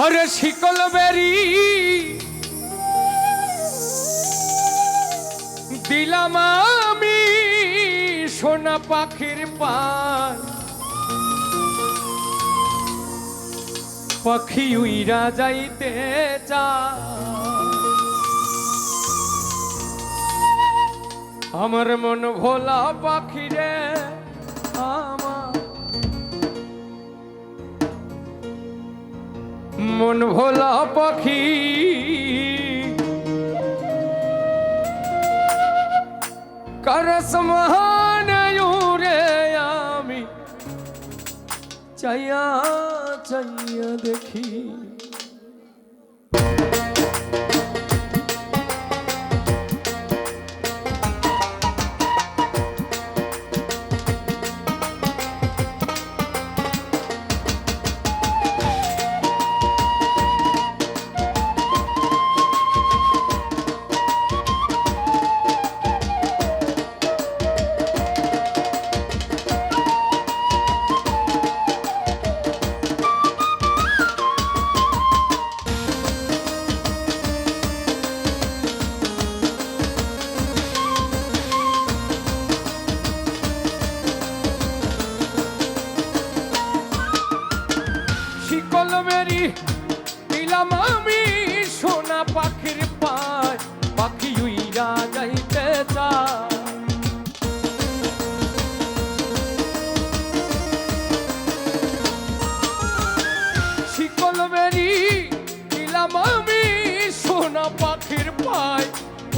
ওরে শিকল বেরি। দিলাম আমি সোনা পাখির পান। পাখি উইরা যাইতে চা। আমার মন ভোলা পাখি মন ভোলা পাখি। করস রে আমি চাইয়া চাইয়া দেখি?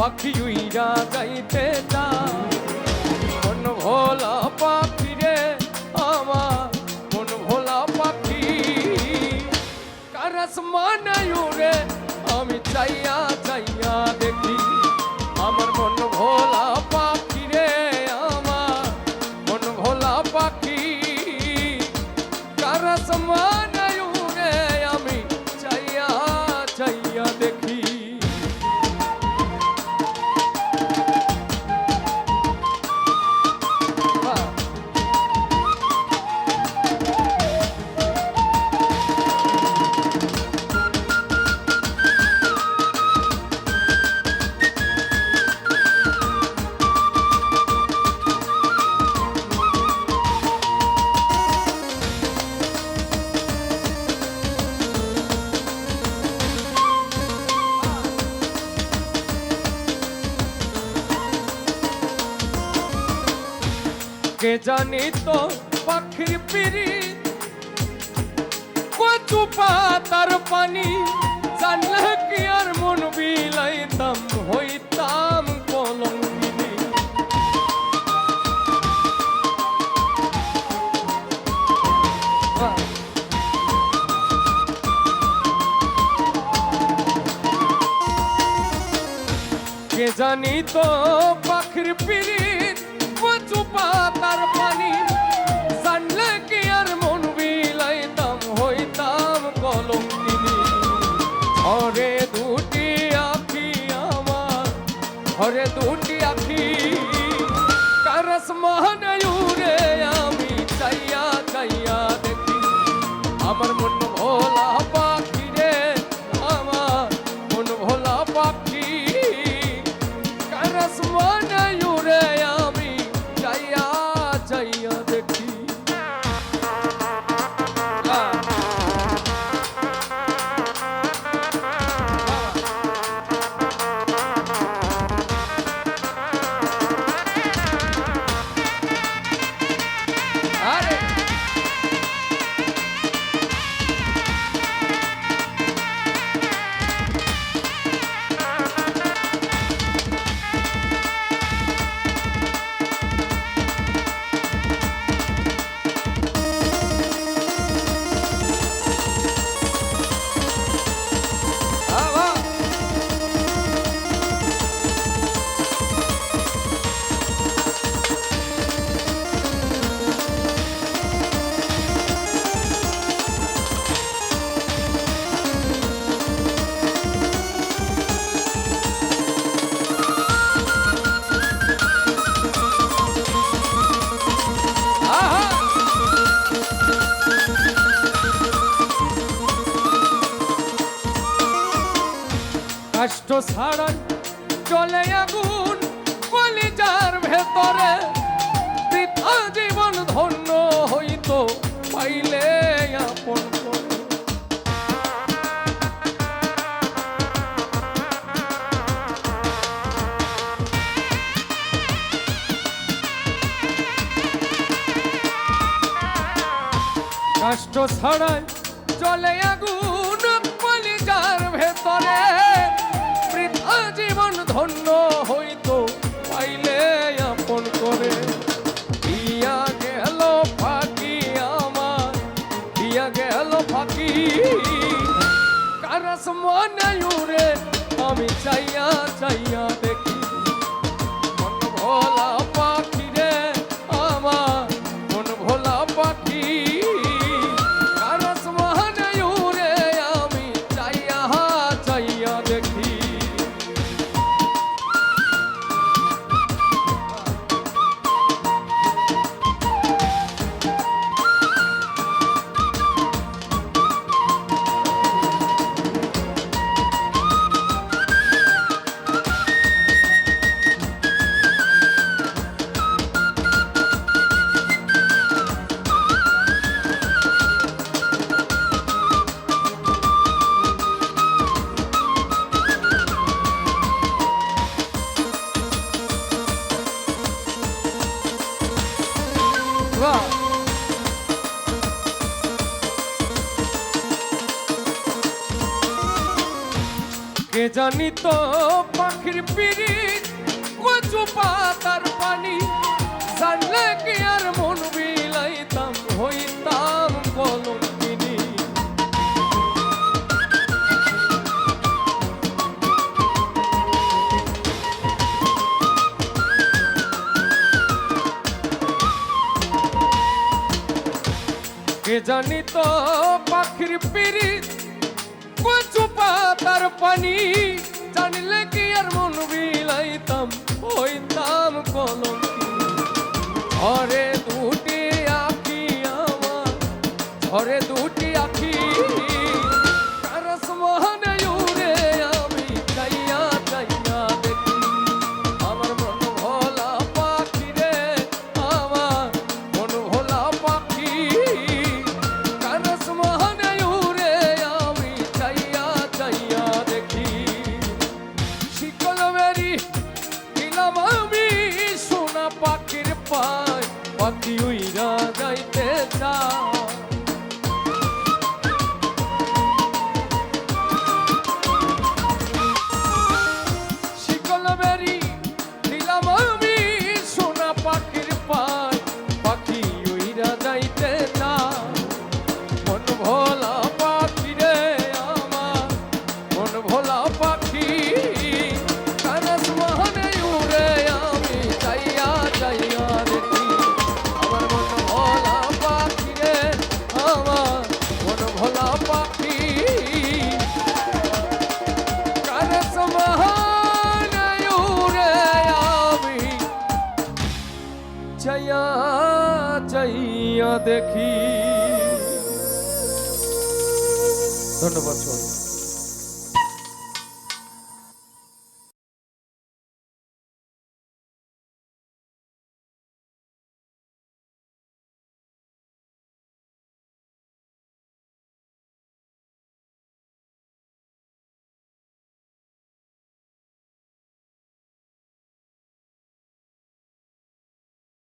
পাখি উইরা গাইতে চায়। মন ভোলা পাখি রে আমার মন ভোলা পাখি। কারস মানায়ুরে কে জানি তো পাখির পিড়ি কচু পাতার পানি জানলে কি আর মন বিলাইতাম, হইতাম বাহ। কে জানি তো পাখির পিড়িত ছাড়াই চলে আগুন, কলিজার ভেতরে বৃথা জীবন ধন্য হইতো পাইলে আপন। কাষ্ট ছাড়াই চলে আগুন, কলিজার ভেতরে ধন্য হইতো, পাইলে আপন করে। দিয়া গেল ফাঁকি আমার, দিয়া গেল ফাঁকি। কারাস মনে আমি চাইয়া চাইয়া দেখি কে জানি তো পাখির পিড়ি কচু কে জানি তো পাখির পিরিত কচু পাতার পানি? জানিলে কি আর মন বিলাইতাম? হইতাম কলম ঘরে দুটি আখি আমার ঘরে দুটি আখি ভোলা পাখি কানস মহনে উড়ে আমি চাইয়া চাইয়া দেখি আমার মন ভোলা পাখি রে আমার মন ভোলা পাখি কানস মহনে উড়ে আমি চাইয়া চাইয়া দেখি ধন্যবাদ সবাই